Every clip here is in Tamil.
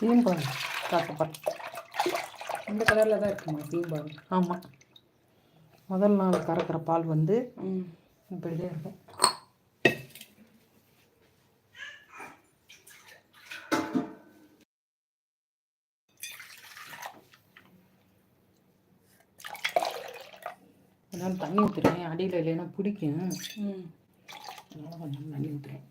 சீம்பால் காக்கப்பால் இந்த கலரில் தான் இருக்குமா சீம்பால் ஆமாம் முதல் நாள் கறக்கிற பால் வந்து இப்படியே இருக்கும். அதனால தண்ணி ஊற்றுறேன் அடியில் இல்லைன்னா பிடிக்கும். ம். அதனால கொஞ்சம் தண்ணி ஊற்றுறேன்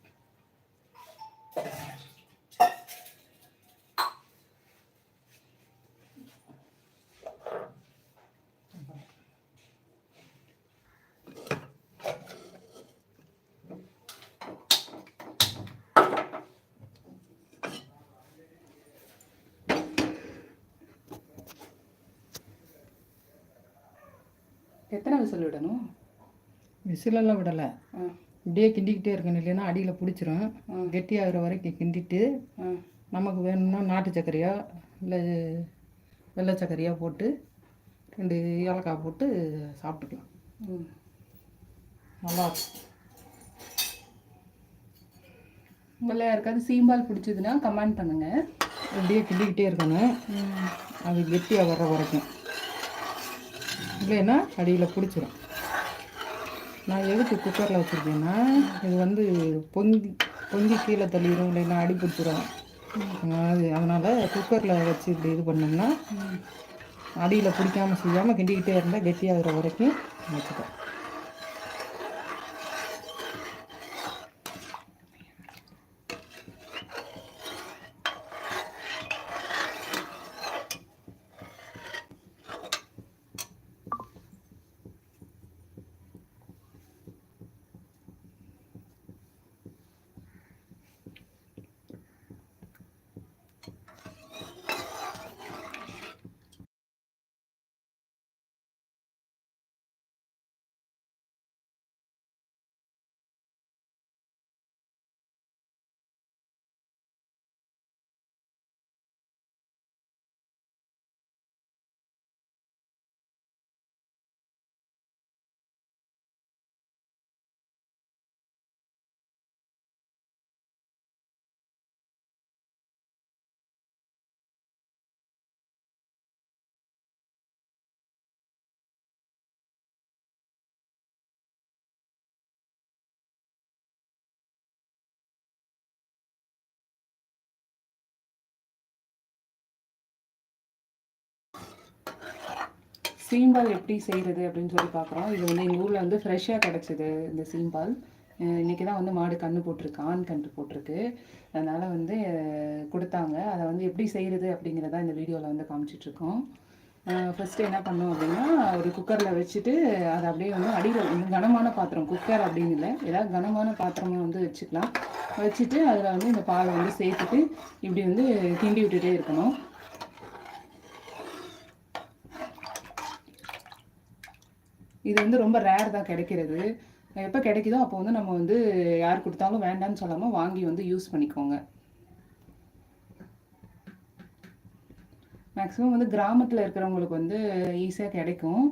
எத்தனை விசில் விடணும்? விசிலெல்லாம் விடலை. இப்படியே கிண்டிக்கிட்டே இருக்கணும். இல்லைன்னா அடியில் பிடிச்சிரும். கெட்டியாகிற வரைக்கும் கிண்டிட்டு நமக்கு வேணும்னா நாட்டு சர்க்கரையோ இல்லை வெள்ளை சர்க்கரையோ போட்டு ரெண்டு ஏலக்காய் போட்டு சாப்பிட்டுக்கலாம். ம். நல்லா உங்களை யாருக்காவது சீம்பால் பிடிச்சதுன்னா கமெண்ட் பண்ணுங்கள் இப்படியே கிண்டிக்கிட்டே இருக்கணும். அது கெட்டியாக வர்ற வரைக்கும். இல்லைன்னா அடியில் பிடிச்சிரும். நான் எதுக்கு குக்கரில் வச்சுருக்கேன்னா இது வந்து பொங்கி பொங்கி கீழே தள்ளிடும் இல்லைன்னா அடி பிடிச்சிரும். அது அதனால் குக்கரில் வச்சு இப்படி இது பண்ணோம்னா அடியில் பிடிக்காம செய்யாமல் கிண்டிக்கிட்டே இருந்தால் கெட்டியாகிற வரைக்கும் வச்சுட்டேன் சீம்பால் எப்படி செய்கிறது அப்படின்னு சொல்லி பார்க்குறோம். இது வந்து எங்கள் ஊரில் வந்து ஃப்ரெஷ்ஷாக கிடச்சிது இந்த சீம்பால். இன்றைக்கி தான் வந்து மாடு கன்று போட்டிருக்கு ஆண் கன்று போட்டிருக்கு. அதனால் வந்து கொடுத்தாங்க. அதை வந்து எப்படி செய்கிறது அப்படிங்கிறத இந்த வீடியோவில் வந்து காமிச்சிட்ருக்கோம். ஃபஸ்ட்டு என்ன பண்ணோம் அப்படின்னா ஒரு குக்கரில் வச்சுட்டு அதை அப்படியே வந்து அடியில் வந்து கனமான பாத்திரம் குக்கர் அப்படின்னு இல்லை. ஏதாவது கனமான பாத்திரமாக வந்து வச்சுக்கலாம். வச்சுட்டு அதில் வந்து இந்த பாலை வந்து சேர்த்துட்டு இப்படி வந்து கிண்டி விட்டுட்டே இருக்கணும். இது வந்து ரொம்ப ரேர் தான் கிடைக்கிறது. எப்போ கிடைக்குதோ அப்போ வந்து நம்ம வந்து யார் கொடுத்தாலும் வேண்டாம்னு சொல்லாமல் வாங்கி வந்து யூஸ் பண்ணிக்கோங்க. மேக்ஸிமம் வந்து கிராமத்தில் இருக்கிறவங்களுக்கு வந்து ஈஸியாக கிடைக்கும்.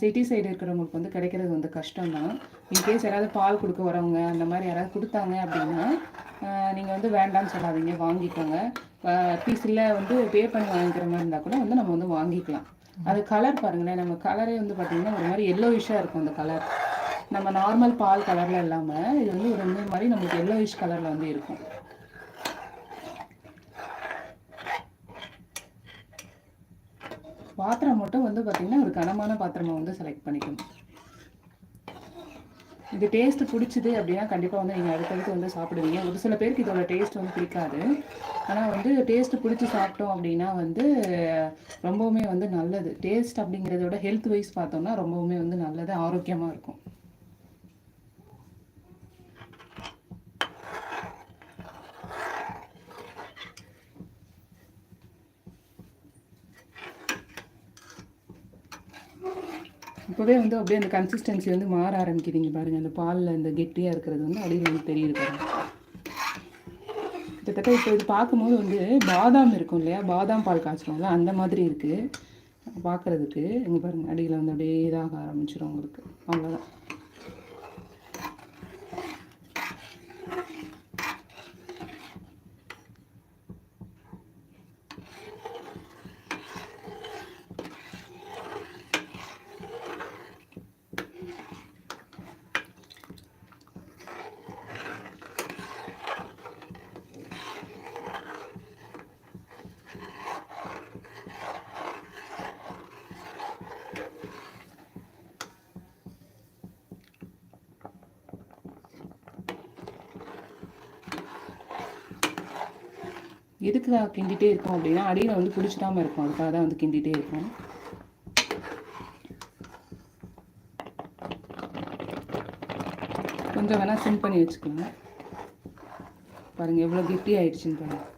சிட்டி சைடு இருக்கிறவங்களுக்கு வந்து கிடைக்கிறது வந்து கஷ்டம் தான் இன்கேஸ் யாராவது பால் கொடுக்க வரவங்க அந்த மாதிரி யாராவது கொடுத்தாங்க அப்படின்னா நீங்கள் வந்து வேண்டாம்னு சொல்லாதீங்க வாங்கிக்கோங்க. பீஸில் வந்து பே பண்ணி வாங்கிக்கிற மாதிரி இருந்தால் கூட வந்து நம்ம வந்து வாங்கிக்கலாம். அது கலர் பாருங்களேன். நம்ம கலரே வந்து பார்த்திங்கன்னா ஒரு மாதிரி எல்லோயிஷாக இருக்கும் அந்த கலர் நம்ம நார்மல் பால் கலரில் இல்லாமல் இது வந்து ஒரு மாதிரி நம்மளுக்கு எல்லோயிஷ் கலரில் வந்து இருக்கும். பாத்திரம் மட்டும் வந்து பார்த்திங்கன்னா ஒரு கனமான பாத்திரமாக வந்து செலக்ட் பண்ணிக்கணும். இது டேஸ்ட் பிடிச்சிது அப்படின்னா கண்டிப்பாக வந்து நீங்கள் அடுத்தடுத்து வந்து சாப்பிடுவீங்க. ஒரு சில பேருக்கு இதோட டேஸ்ட் வந்து பிடிக்காது. ஆனால் வந்து டேஸ்ட்டு பிடிச்சி சாப்பிட்டோம் அப்படின்னா வந்து ரொம்பவுமே வந்து நல்லது. டேஸ்ட் அப்படிங்கிறத விட ஹெல்த் வைஸ் பார்த்தோம்னா ரொம்பவுமே வந்து நல்லது ஆரோக்கியமாக இருக்கும். இப்போவே வந்து அப்படியே அந்த கன்சிஸ்டன்சி வந்து மாற ஆரம்பிக்குதுங்க பாருங்கள் அந்த பாலில் இந்த கெட்டியாக இருக்கிறது வந்து அடியில் வந்து தெரியுது கிட்டத்தட்ட இப்போ இது பார்க்கும்போது வந்து பாதாம் இருக்கும் இல்லையா? பாதாம் பால் காய்ச்சுவோம்ல அந்த மாதிரி இருக்குது பார்க்குறதுக்கு இங்கே பாருங்கள் அடியில் வந்து அப்படியே இதாக ஆரம்பிச்சிடும் உங்களுக்கு. அவ்வளோதான் எதுக்கு கிண்டிகிட்டே இருக்கோம் அப்படின்னா அடியில் வந்து பிடிச்சிடாமல் இருக்கும். அதுக்காக தான் வந்து கிண்டிகிட்டே இருக்கும். கொஞ்சம் வேணால் சிம் பண்ணி வச்சுக்கலாம் பாருங்கள் எவ்வளோ கெட்டி ஆயிடுச்சுன்னு பாருங்கள்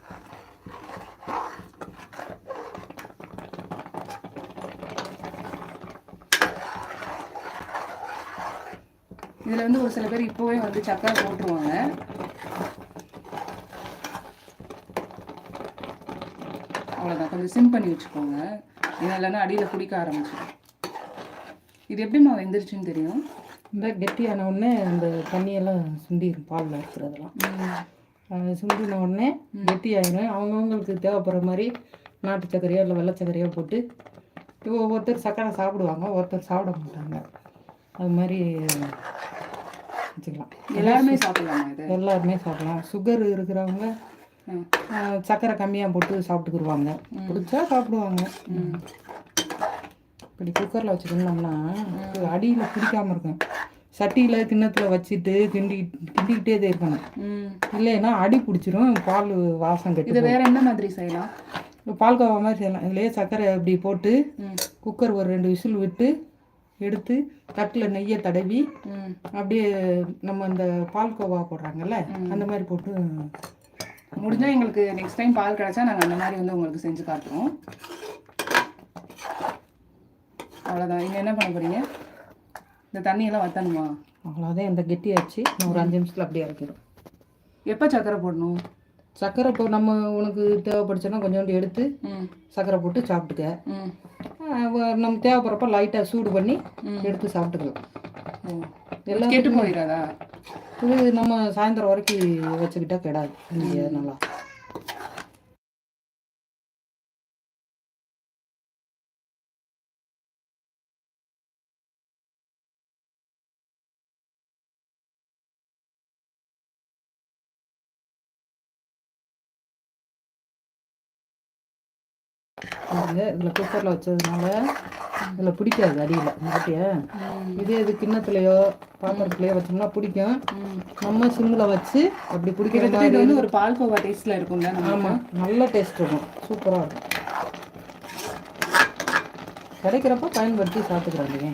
இதில் வந்து ஒரு சில பேர் இப்போவே வந்து சக்கரை போட்டுருவாங்க. அவ்வளோதான் கொஞ்சம் சிம் பண்ணி வச்சுக்கோங்க. ஏன்னா இல்லைன்னா அடியில் பிடிக்க ஆரம்பிச்சிடும் இது எப்படிம்மா வெந்துருச்சுன்னு தெரியும்? இந்த கெட்டியான உடனே இந்த தண்ணியெல்லாம் சுண்டிடும் பாலில் இருக்கிறதெல்லாம் சுண்டின உடனே கெட்டியாயிரும். அவங்கவுங்களுக்கு தேவைப்படுற மாதிரி நாட்டு சர்க்கரையோ இல்லை வெள்ளை சர்க்கரையோ போட்டு ஒவ்வொருத்தர் சர்க்கரை சாப்பிடுவாங்க ஒருத்தர் சாப்பிட மாட்டாங்க. அது மாதிரி வச்சுக்கலாம். எல்லாருமே சாப்பிடலாமா இது? எல்லாருமே சாப்பிடலாம். சுகர் இருக்கிறவங்க சர்க்கரை கம்மியாக போட்டு சாப்பிட்டுக்குருவாங்க. பிடிச்சா சாப்பிடுவாங்க. இப்படி குக்கரில் வச்சுக்கணும்னா அடியில் பிடிக்காம இருக்கும். சட்டியில் கிண்ணத்தில் வச்சுட்டு கிண்டி கிண்டிக்கிட்டே தான் இருக்கணும். இல்லைன்னா அடி பிடிச்சிரும் பால் வாசம் இதை கட்டி வேற என்ன மாதிரி செய்யலாம்? பால் கோவா மாதிரி செய்யலாம். இதுலேயே சர்க்கரை அப்படி போட்டு குக்கர் ஒரு ரெண்டு விசில் விட்டு எடுத்து தட்டில் நெய்யை தடவி அப்படியே நம்ம இந்த பால் கோவா போடுறாங்கல்ல அந்த மாதிரி போட்டு முடிஞ்சா எங்களுக்கு நெக்ஸ்ட் டைம் பால் கிடைச்சா நாங்கள் அந்த மாதிரி வந்து உங்களுக்கு செஞ்சு காட்டுறோம் அவ்வளோதான் இங்கே என்ன பண்ண போறீங்க? இந்த தண்ணியெல்லாம் வத்தணுமா? அவ்வளோதான் இந்த கெட்டியாச்சு. நான் ஒரு அஞ்சு நிமிஷத்தில் அப்படியே இறக்கிடும் எப்போ சக்கரை போடணும்? சர்க்கரை இப்போ நம்ம உனக்கு தேவைப்படுச்சுன்னா கொஞ்சோண்டு எடுத்து ம். சர்க்கரை போட்டு சாப்பிட்டுக்க. நம்ம தேவைப்படுறப்ப லைட்டாக சூடு பண்ணி எடுத்து சாப்பிட்டுக்கலாம். எல்லாம் கெட்டு போயிடாதா? இது நம்ம சாயந்தரம் வரைக்கும் வச்சுக்கிட்டா கிடாது. நல்லா. பாருங்க இதில் குக்கரில் வச்சதுனால இதில் பிடிக்காது அடியில் மாட்டியா. இதே இது கிண்ணத்துலையோ பாத்திரத்துலையோ வச்சோம்னா பிடிக்கும். நம்ம சிம்மில் வச்சு அப்படி பிடிக்கிற இது வந்து ஒரு பால்கோவா டேஸ்ட்ல இருக்கும்ல ஆமாம் நல்ல டேஸ்ட் இருக்கும். சூப்பராக இருக்கும். கிடைக்கிறப்ப பயன்படுத்தி சாப்பிட்டுக்கிறாங்க.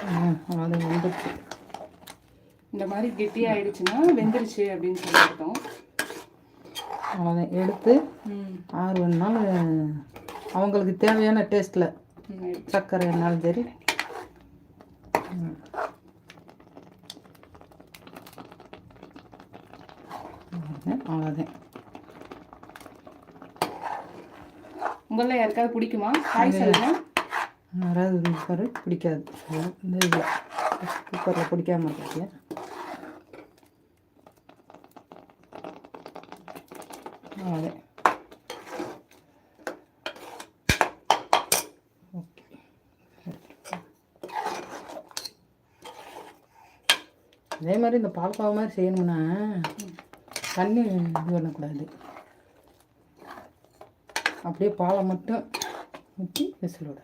அது வந்துடுச்சு இந்த மாதிரி கெட்டி ஆயிடுச்சுன்னா வெந்துருச்சு அப்படின்னு சொல்லி அர்த்தம் அவ்வளோதான் எடுத்து ஆறு நாள் அவங்களுக்கு தேவையான டேஸ்ட்டில் சர்க்கரை என்னாலும் சரி. அவ்வளோதான், உங்களில் யாருக்காவது பிடிக்குமா? ஹாய் சொல்லுங்க யாராவது இந்த பிடிக்காது. இந்த இது. குக்கரில் பிடிக்காம இருக்கு அதே ஓகே அதே மாதிரி இந்த பால்கோவா மாதிரி செய்யணும்னா தண்ணி இது பண்ணக்கூடாது. அப்படியே பாலை மட்டும் ஊற்றி விசில் விட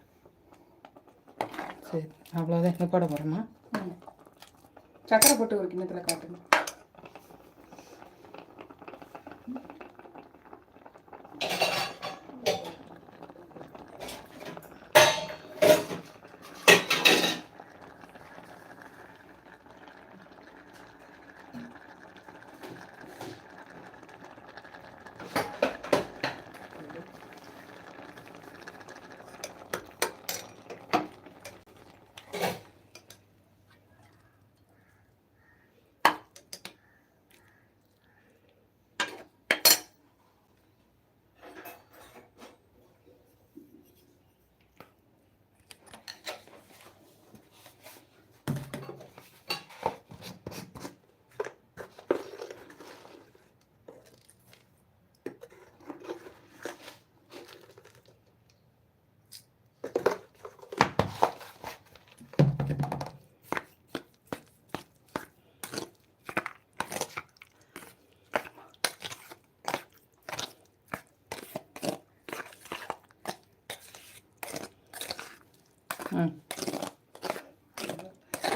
சரி அவ்வளோதான் நிப்பாட போகிறோமா சக்கரை போட்டு ஒரு கிண்ணத்தில் காட்டுங்க.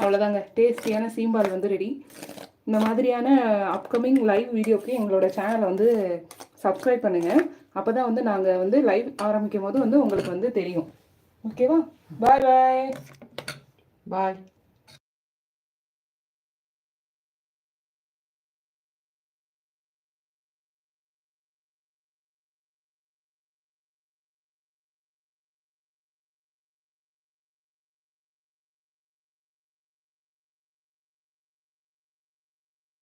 அவ்வளோதாங்க. டேஸ்டியான சீம்பால் வந்து ரெடி. இந்த மாதிரியான அப்கமிங் லைவ் வீடியோக்கு எங்களோட சேனலை வந்து சப்ஸ்கிரைப் பண்ணுங்கள் அப்போ தான் வந்து நாங்கள் வந்து லைவ் ஆரம்பிக்கும் போது வந்து உங்களுக்கு வந்து தெரியும். ஓகேவா பாய் பாய் பாய்